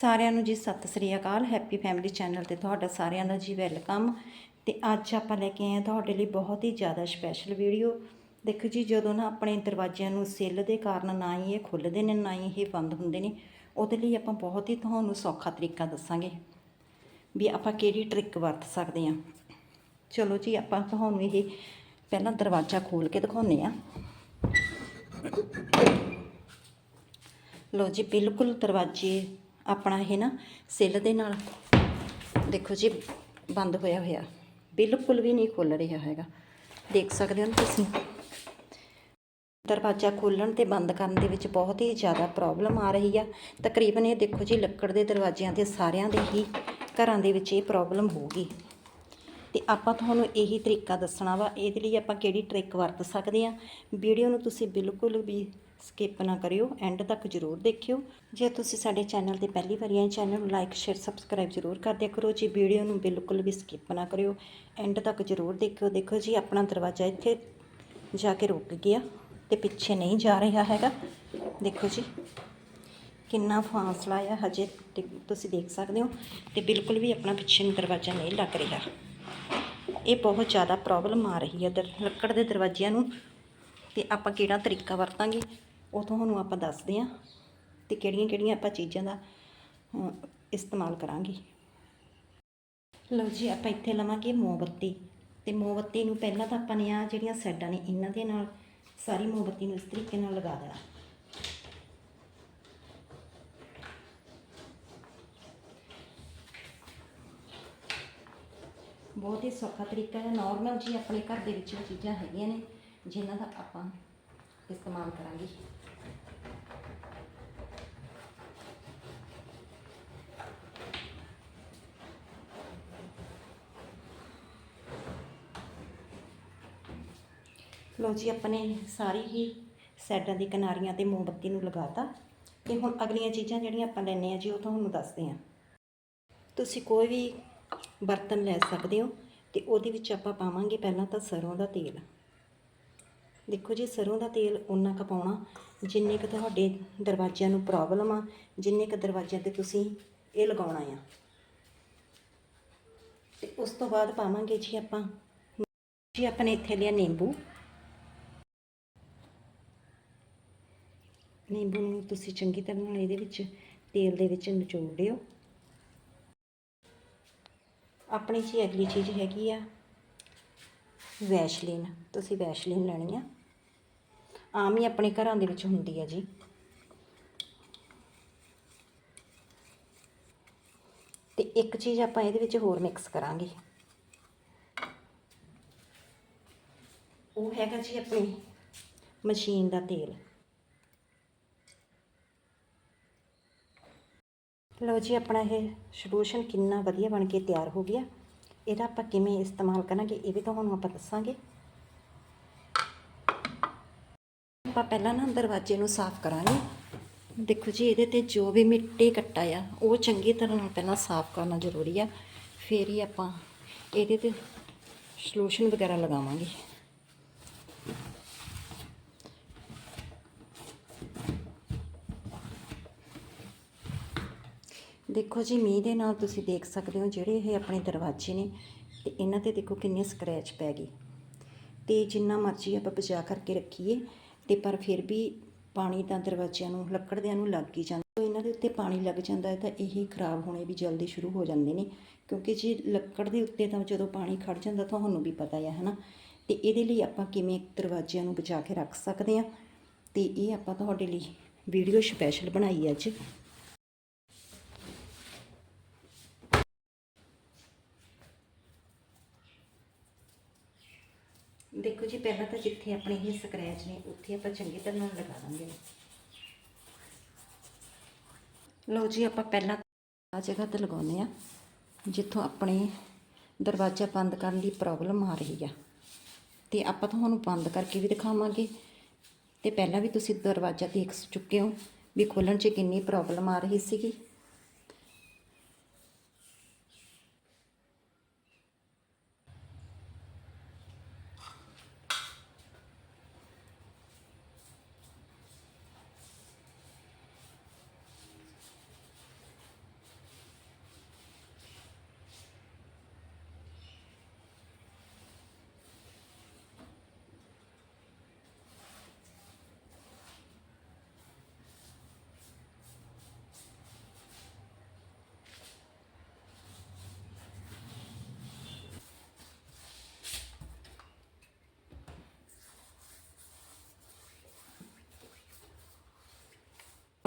ਸਾਰਿਆਂ ਨੂੰ ਜੀ ਸਤਿ ਸ੍ਰੀ ਅਕਾਲ ਹੈਪੀ ਫੈਮਿਲੀ ਚੈਨਲ ਤੇ ਤੁਹਾਡਾ ਸਾਰਿਆਂ ਦਾ ਜੀ ਵੈਲਕਮ ਤੇ ਅੱਜ ਆਪਾਂ ਲੈ ਕੇ ਆਏ ਹਾਂ ਤੁਹਾਡੇ ਲਈ ਬਹੁਤ ਹੀ ਜ਼ਿਆਦਾ ਸਪੈਸ਼ਲ ਵੀਡੀਓ ਦੇਖੋ ਜੀ, ਜਦੋਂ ਨਾ ਆਪਣੇ ਦਰਵਾਜ਼ਿਆਂ ਨੂੰ ਸਿੱਲ ਦੇ ਕਾਰਨ ਨਾ ਹੀ ਇਹ ਖੁੱਲਦੇ ਨੇ, ਨਾ ਹੀ ਇਹ ਬੰਦ ਹੁੰਦੇ ਨੇ, ਉਹਦੇ ਲਈ ਆਪਾਂ ਬਹੁਤ ਹੀ ਤੁਹਾਨੂੰ ਸੌਖਾ ਤਰੀਕਾ ਦੱਸਾਂਗੇ ਵੀ ਆਪਾਂ ਕਿਹੜੀ ਟ੍ਰਿਕ ਵਰਤ ਸਕਦੇ ਹਾਂ। ਚਲੋ ਜੀ, ਆਪਾਂ ਤੁਹਾਨੂੰ ਇਹ ਪਹਿਲਾਂ ਦਰਵਾਜ਼ਾ ਖੋਲ ਕੇ ਦਿਖਾਉਂਦੇ ਆ ਲੋ ਜੀ, ਬਿਲਕੁਲ ਦਰਵਾਜ਼ੇ ਆਪਣਾ ਇਹ ਨਾ ਸਿੱਲ ਦੇ ਨਾਲ। ਦੇਖੋ ਜੀ, ਬੰਦ ਹੋਇਆ ਹੋਇਆ। ਬਿਲਕੁਲ ਵੀ ਨਹੀਂ ਖੁੱਲ ਰਿਹਾ ਹੈਗਾ। ਦੇਖ ਸਕਦੇ ਹੋ ਨਾ ਤੁਸੀਂ? ਦਰਵਾਜ਼ਾ ਖੋਲ੍ਹਣ ਤੇ ਬੰਦ ਕਰਨ ਦੇ ਵਿੱਚ ਬਹੁਤ ਹੀ ਜ਼ਿਆਦਾ ਪ੍ਰੋਬਲਮ ਆ ਰਹੀ ਆ। ਤਕਰੀਬਨ ਇਹ ਦੇਖੋ ਜੀ, ਲੱਕੜ ਦੇ ਦਰਵਾਜ਼ਿਆਂ ਤੇ ਸਾਰਿਆਂ ਦੇ ਹੀ ਘਰਾਂ ਦੇ ਵਿੱਚ ਇਹ ਪ੍ਰੋਬਲਮ ਹੋਊਗੀ ਤੇ ਆਪਾਂ ਤੁਹਾਨੂੰ ਇਹੀ ਤਰੀਕਾ ਦੱਸਣਾ ਵਾ, ਇਹਦੇ ਲਈ ਆਪਾਂ ਕਿਹੜੀ ਟ੍ਰਿਕ ਵਰਤ ਸਕਦੇ ਆ। ਵੀਡੀਓ ਨੂੰ ਤੁਸੀਂ ਬਿਲਕੁਲ ਵੀ ਸਕਿਪ ਨਾ ਕਰਿਓ ਐਂਡ ਤੱਕ ਜ਼ਰੂਰ ਦੇਖਿਓ। ਜੇ ਤੁਸੀਂ ਸਾਡੇ ਚੈਨਲ ਤੇ ਪਹਿਲੀ ਵਾਰੀ ਆਏ ਚੈਨਲ ਨੂੰ ਲਾਈਕ ਸ਼ੇਅਰ ਸਬਸਕ੍ਰਾਈਬ ਜ਼ਰੂਰ ਕਰ ਦਿਆ ਕਰੋ। ਜੀ ਵੀਡੀਓ ਨੂੰ ਬਿਲਕੁਲ ਵੀ ਸਕਿਪ ਨਾ ਕਰਿਓ ਐਂਡ ਤੱਕ ਜ਼ਰੂਰ ਦੇਖਿਓ। ਦੇਖੋ ਜੀ, ਆਪਣਾ ਦਰਵਾਜ਼ਾ ਇੱਥੇ ਜਾ ਕੇ ਰੁਕ ਗਿਆ ਤੇ ਪਿੱਛੇ ਨਹੀਂ ਜਾ ਰਿਹਾ ਹੈਗਾ। ਦੇਖੋ ਜੀ, ਕਿੰਨਾ ਫਾਸਲਾ ਆ ਹਜੇ ਤੇ ਤੁਸੀਂ ਦੇਖ ਸਕਦੇ ਹੋ ਤੇ ਬਿਲਕੁਲ ਵੀ ਆਪਣਾ ਪਿੱਛੇ ਨੂੰ ਦਰਵਾਜ਼ਾ ਨਹੀਂ ਲੱਗ ਰਿਹਾ। ਇਹ ਬਹੁਤ ਜ਼ਿਆਦਾ ਪ੍ਰੋਬਲਮ ਆ ਰਹੀ ਹੈ ਦਰ ਲੱਕੜ ਦੇ ਦਰਵਾਜ਼ਿਆਂ ਨੂੰ ਤੇ ਆਪਾਂ ਕਿਹੜਾ ਤਰੀਕਾ ਵਰਤਾਂਗੇ? ਉਹ ਤੁਹਾਨੂੰ ਆਪਾਂ ਦੱਸਦੇ ਹਾਂ ਤੇ ਕਿਹੜੀਆਂ ਕਿਹੜੀਆਂ ਆਪਾਂ ਚੀਜ਼ਾਂ ਦਾ ਇਸਤੇਮਾਲ ਕਰਾਂਗੇ। ਲਓ ਜੀ, ਆਪਾਂ ਇੱਥੇ ਲਵਾਂਗੇ ਮੋਮਬੱਤੀ। ਤੇ ਮੋਮਬੱਤੀ ਨੂੰ ਪਹਿਲਾਂ ਤਾਂ ਆਪਾਂ ਨੇ ਆ ਜਿਹੜੀਆਂ ਸਾਈਡਾਂ ਨੇ, ਇਹਨਾਂ ਦੇ ਨਾਲ ਸਾਰੀ ਮੋਮਬੱਤੀ ਨੂੰ ਇਸ ਤਰੀਕੇ ਨਾਲ ਲਗਾ ਦੇਣਾ। ਬਹੁਤ ਹੀ ਸੌਖਾ ਤਰੀਕਾ ਹੈ। ਨਾਰਮਲ ਜੀ ਆਪਣੇ ਘਰ ਦੇ ਵਿੱਚ ਚੀਜ਼ਾਂ ਹੈਗੀਆਂ ਨੇ, ਜਿਨ੍ਹਾਂ ਦਾ ਆਪਾਂ ਇਸਤੇਮਾਲ ਕਰਾਂਗੇ। ਲੋ ਜੀ, ਆਪਣੇ ਸਾਰੀ ਹੀ ਸਾਈਡਾਂ ਦੀ ਕਿਨਾਰੀਆਂ ਤੇ ਮੋਮਬੱਤੀ ਨੂੰ ਲਗਾਤਾ ਤੇ ਹੁਣ ਅਗਲੀਆਂ ਚੀਜ਼ਾਂ ਜਿਹੜੀਆਂ ਆਪਾਂ ਲੈਣੇ ਆ ਜੀ, ਉਹ ਤੁਹਾਨੂੰ ਦੱਸਦੇ ਹਾਂ। ਤੁਸੀਂ ਕੋਈ ਵੀ ਬਰਤਨ ਲੈ ਸਕਦੇ ਹੋ ਤੇ ਉਹਦੇ ਵਿੱਚ ਆਪਾਂ ਪਾਵਾਂਗੇ ਪਹਿਲਾਂ ਤਾਂ ਸਰੋਂ ਦਾ ਤੇਲ। ਦੇਖੋ ਜੀ, ਸਰੋਂ ਦਾ ਤੇਲ ਉਨਾ ਕੁ ਪਾਉਣਾ, ਜਿੰਨੇ ਕੁ ਤੁਹਾਡੇ ਦਰਵਾਜ਼ਿਆਂ ਨੂੰ ਪ੍ਰੋਬਲਮ ਆ, ਜਿੰਨੇ ਕੁ ਦਰਵਾਜ਼ਿਆਂ ਤੇ ਤੁਸੀਂ ਇਹ ਲਗਾਉਣਾ ਆ। ਤੇ ਉਸ ਤੋਂ ਬਾਅਦ ਪਾਵਾਂਗੇ ਜੀ ਆਪਾਂ, ਜੀ ਆਪਣੇ ਇੱਥੇ ਲਿਆ ਨਿੰਬੂ। ਨਿੰਬੂ ਨੂੰ ਤੁਸੀਂ ਚੰਗੀ ਤਰ੍ਹਾਂ ਨਾਲ ਇਹਦੇ ਵਿੱਚ ਤੇਲ ਦੇ ਵਿੱਚ ਨਿਚੋੜ ਦਿਓ। ਆਪਣੀ ਜੀ ਅਗਲੀ ਚੀਜ਼ ਹੈਗੀ ਆ ਵੈਸ਼ਲੀਨ। ਤੁਸੀਂ ਵੈਸ਼ਲੀਨ ਲੈਣੀ ਆ। ਆਮ ਹੀ ਆਪਣੇ ਘਰਾਂ ਦੇ ਵਿੱਚ ਹੁੰਦੀ ਆ ਜੀ। ਤੇ ਇੱਕ ਚੀਜ਼ ਆਪਾਂ ਇਹਦੇ ਵਿੱਚ ਹੋਰ ਮਿਕਸ ਕਰਾਂਗੇ। ਉਹ ਹੈਗਾ ਜੀ ਆਪਣੀ ਮਸ਼ੀਨ ਦਾ ਤੇਲ। ਲਓ ਜੀ, ਆਪਣਾ ਇਹ ਸੋਲੂਸ਼ਨ ਕਿੰਨਾ ਵਧੀਆ ਬਣ ਕੇ ਤਿਆਰ ਹੋ ਗਿਆ। ਇਹਦਾ ਆਪਾਂ ਕਿਵੇਂ ਇਸਤੇਮਾਲ ਕਰਾਂਗੇ, ਇਹ ਵੀ ਤੁਹਾਨੂੰ ਆਪਾਂ ਦੱਸਾਂਗੇ। ਆਪਾਂ ਪਹਿਲਾਂ ਨਾ ਦਰਵਾਜ਼ੇ ਨੂੰ ਸਾਫ਼ ਕਰਾਂਗੇ। ਦੇਖੋ ਜੀ, ਇਹਦੇ ਤੇ ਜੋ ਵੀ ਮਿੱਟੀ ਕੱਟਾ ਆ, ਉਹ ਚੰਗੀ ਤਰ੍ਹਾਂ ਨਾਲ ਪਹਿਲਾਂ ਸਾਫ਼ ਕਰਨਾ ਜ਼ਰੂਰੀ ਆ। ਫਿਰ ਹੀ ਆਪਾਂ ਇਹਦੇ ਤੇ ਸੋਲੂਸ਼ਨ ਵਗੈਰਾ ਲਗਾਵਾਂਗੇ। ਦੇਖੋ ਜੀ, ਮੀਂਹ ਦੇ ਨਾਲ ਤੁਸੀਂ ਦੇਖ ਸਕਦੇ ਹੋ ਜਿਹੜੇ ਇਹ ਆਪਣੇ ਦਰਵਾਜ਼ੇ ਨੇ ਤੇ ਇਹਨਾਂ ਤੇ ਦੇਖੋ ਕਿੰਨੇ ਸਕ੍ਰੈਚ ਪੈ ਗਏ ਤੇ ਜਿੰਨਾ ਮਰਜ਼ੀ ਆਪਾਂ ਬਚਾ ਕਰਕੇ ਰੱਖੀਏ ਤੇ ਪਰ ਫਿਰ ਵੀ ਪਾਣੀ ਤਾਂ ਦਰਵਾਜ਼ਿਆਂ ਨੂੰ, ਲੱਕੜਦਿਆਂ ਨੂੰ ਲੱਗ ਹੀ ਜਾਂਦਾ। ਜਦੋਂ ਇਹਨਾਂ ਦੇ ਉੱਤੇ ਪਾਣੀ ਲੱਗ ਜਾਂਦਾ ਹੈ ਤਾਂ ਇਹ ਖਰਾਬ ਹੋਣੇ ਵੀ ਜਲਦੀ ਸ਼ੁਰੂ ਹੋ ਜਾਂਦੇ ਨੇ। ਕਿਉਂਕਿ ਜੇ ਲੱਕੜ ਦੇ ਉੱਤੇ ਤਾਂ ਜਦੋਂ ਪਾਣੀ ਖੜ ਜਾਂਦਾ ਤੁਹਾਨੂੰ ਵੀ ਪਤਾ ਹੈ ਹਨਾ? ਤੇ ਇਹਦੇ ਲਈ ਆਪਾਂ ਕਿਵੇਂ ਦਰਵਾਜ਼ਿਆਂ ਨੂੰ ਬਚਾ ਕੇ ਰੱਖ ਸਕਦੇ ਹਾਂ? ਤੇ ਇਹ ਆਪਾਂ ਤੁਹਾਡੇ ਲਈ ਵੀਡੀਓ ਸਪੈਸ਼ਲ ਬਣਾਈ ਅੱਜ ਦੇਖੋ ਜੀ ਪਹਿਲਾਂ ਤਾਂ ਜਿੱਥੇ ਆਪਣੇ ਇਹ ਸਕ੍ਰੈਚ ਨੇ, ਉੱਥੇ ਆਪਾਂ ਚੰਗੀ ਤਰ੍ਹਾਂ ਨਾਲ ਲਗਾ ਦਾਂਗੇ ਲਓ ਜੀ, ਆਪਾਂ ਪਹਿਲਾਂ ਆ ਜਗ੍ਹਾ ਤੇ ਲਗਾਉਂਦੇ ਆ ਜਿੱਥੋਂ ਆਪਣੇ ਦਰਵਾਜ਼ਾ ਬੰਦ ਕਰਨ ਦੀ ਪ੍ਰੋਬਲਮ ਆ ਰਹੀ ਆ। ਤੇ ਆਪਾਂ ਤੁਹਾਨੂੰ ਬੰਦ ਕਰਕੇ ਵੀ ਦਿਖਾਵਾਂਗੇ। ਤੇ ਪਹਿਲਾਂ ਵੀ ਤੁਸੀਂ ਦਰਵਾਜ਼ਾ ਦੇਖ ਚੁੱਕੇ ਹੋ ਵੀ ਖੋਲਣ 'ਚ ਕਿੰਨੀ ਪ੍ਰੋਬਲਮ ਆ ਰਹੀ ਸੀਗੀ।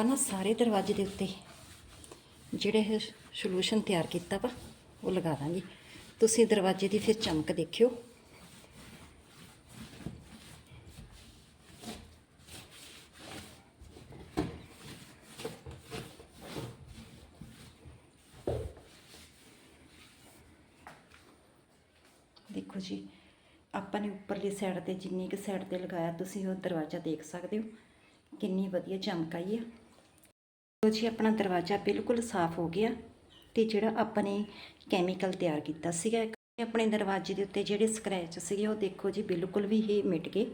ਆਪਾਂ ਨਾ ਸਾਰੇ ਦਰਵਾਜ਼ੇ ਦੇ ਉੱਤੇ ਜਿਹੜੇ ਇਹ ਸੋਲੂਸ਼ਨ ਤਿਆਰ ਕੀਤਾ ਵਾ, ਉਹ ਲਗਾ ਦਾਂਗੇ। ਤੁਸੀਂ ਦਰਵਾਜ਼ੇ ਦੀ ਫਿਰ ਚਮਕ ਦੇਖਿਓ। ਦੇਖੋ ਜੀ, ਆਪਾਂ ਨੇ ਉੱਪਰਲੀ ਸਾਈਡ ਤੇ ਜਿੰਨੀ ਕੁ ਸਾਈਡ ਤੇ ਲਗਾਇਆ, ਤੁਸੀਂ ਉਹ ਦਰਵਾਜ਼ਾ ਦੇਖ ਸਕਦੇ ਹੋ। ਕਿੰਨੀ ਵਧੀਆ ਚਮਕ ਆਈ ਹੈ ਲੋ ਜੀ ਆਪਣਾ ਦਰਵਾਜ਼ਾ ਬਿਲਕੁਲ ਸਾਫ਼ ਹੋ ਗਿਆ ਤੇ ਜਿਹੜਾ ਆਪਾਂ ਨੇ ਕੈਮੀਕਲ ਤਿਆਰ ਕੀਤਾ ਸੀਗਾ ਇੱਕ, ਆਪਣੇ ਦਰਵਾਜ਼ੇ ਦੇ ਉੱਤੇ ਜਿਹੜੇ ਸਕ੍ਰੈਚ ਸੀਗੇ ਉਹ ਦੇਖੋ ਜੀ ਬਿਲਕੁਲ ਵੀ ਹੀ ਮਿਟ ਗਏ।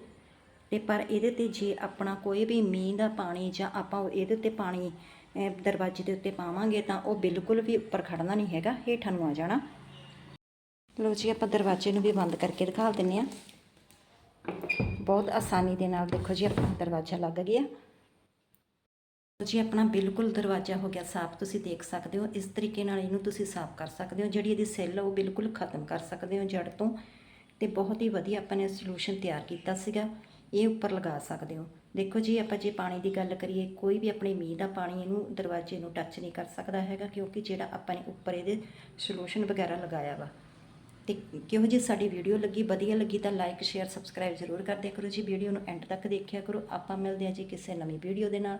ਤੇ ਪਰ ਇਹਦੇ ਤੇ ਜੇ ਆਪਣਾ ਕੋਈ ਵੀ ਮੀਂਹ ਦਾ ਪਾਣੀ ਜਾਂ ਆਪਾਂ ਉਹ ਇਹਦੇ ਤੇ ਪਾਣੀ ਦਰਵਾਜ਼ੇ ਦੇ ਉੱਤੇ ਪਾਵਾਂਗੇ ਤਾਂ ਉਹ ਬਿਲਕੁਲ ਵੀ ਉੱਪਰ ਖੜਨਾ ਨਹੀਂ ਹੈਗਾ ਹੇਠਾਂ ਨੂੰ ਆ ਜਾਣਾ। ਲੋ ਜੀ ਆਪਾਂ ਦਰਵਾਜ਼ੇ ਨੂੰ ਵੀ ਬੰਦ ਕਰਕੇ ਦਿਖਾ ਦਿੰਨੇ ਆ ਬਹੁਤ ਆਸਾਨੀ ਦੇ ਨਾਲ ਦੇਖੋ ਜੀ ਆਪਣਾ ਦਰਵਾਜ਼ਾ ਲੱਗ ਗਿਆ। ਜੀ, ਆਪਣਾ ਬਿਲਕੁਲ ਦਰਵਾਜ਼ਾ ਹੋ ਗਿਆ, ਸਾਫ਼ ਤੁਸੀਂ ਦੇਖ ਸਕਦੇ ਹੋ। ਇਸ ਤਰੀਕੇ ਨਾਲ ਇਹਨੂੰ ਤੁਸੀਂ ਸਾਫ਼ ਕਰ ਸਕਦੇ ਹੋ। ਜਿਹੜੀ ਇਹਦੀ ਸੈੱਲ ਆ, ਉਹ ਬਿਲਕੁਲ ਖਤਮ ਕਰ ਸਕਦੇ ਹੋ ਜੜ ਤੋਂ। ਤੇ ਬਹੁਤ ਹੀ ਵਧੀਆ ਆਪਾਂ ਨੇ ਸੋਲੂਸ਼ਨ ਤਿਆਰ ਕੀਤਾ ਸੀਗਾ। ਇਹ ਉੱਪਰ ਲਗਾ ਸਕਦੇ ਹੋ। ਦੇਖੋ ਜੀ, ਆਪਾਂ ਜੇ ਪਾਣੀ ਦੀ ਗੱਲ ਕਰੀਏ, ਕੋਈ ਵੀ ਆਪਣੇ ਮੀਂਹ ਦਾ ਪਾਣੀ ਇਹਨੂੰ ਦਰਵਾਜ਼ੇ ਨੂੰ ਟੱਚ ਨਹੀਂ ਕਰ ਸਕਦਾ ਹੈਗਾ, ਕਿਉਂਕਿ ਜਿਹੜਾ ਆਪਾਂ ਨੇ ਉੱਪਰ ਇਹਦੇ ਸੋਲੂਸ਼ਨ ਵਗੈਰਾ ਲਗਾਇਆ ਵਾ। ਤੇ ਕਿਹੋ ਜੀ ਸਾਡੀ ਵੀਡੀਓ ਲੱਗੀ, ਵਧੀਆ ਲੱਗੀ ਤਾਂ ਲਾਈਕ ਸ਼ੇਅਰ ਸਬਸਕ੍ਰਾਈਬ ਜ਼ਰੂਰ ਕਰਦੇ ਕਰੋ ਜੀ। ਵੀਡੀਓ ਨੂੰ ਐਂਡ ਤੱਕ ਦੇਖਿਆ ਕਰੋ। ਆਪਾਂ ਮਿਲਦੇ ਹਾਂ ਜੀ ਕਿਸੇ ਨਵੀਂ ਵੀਡੀਓ ਦੇ ਨਾਲ।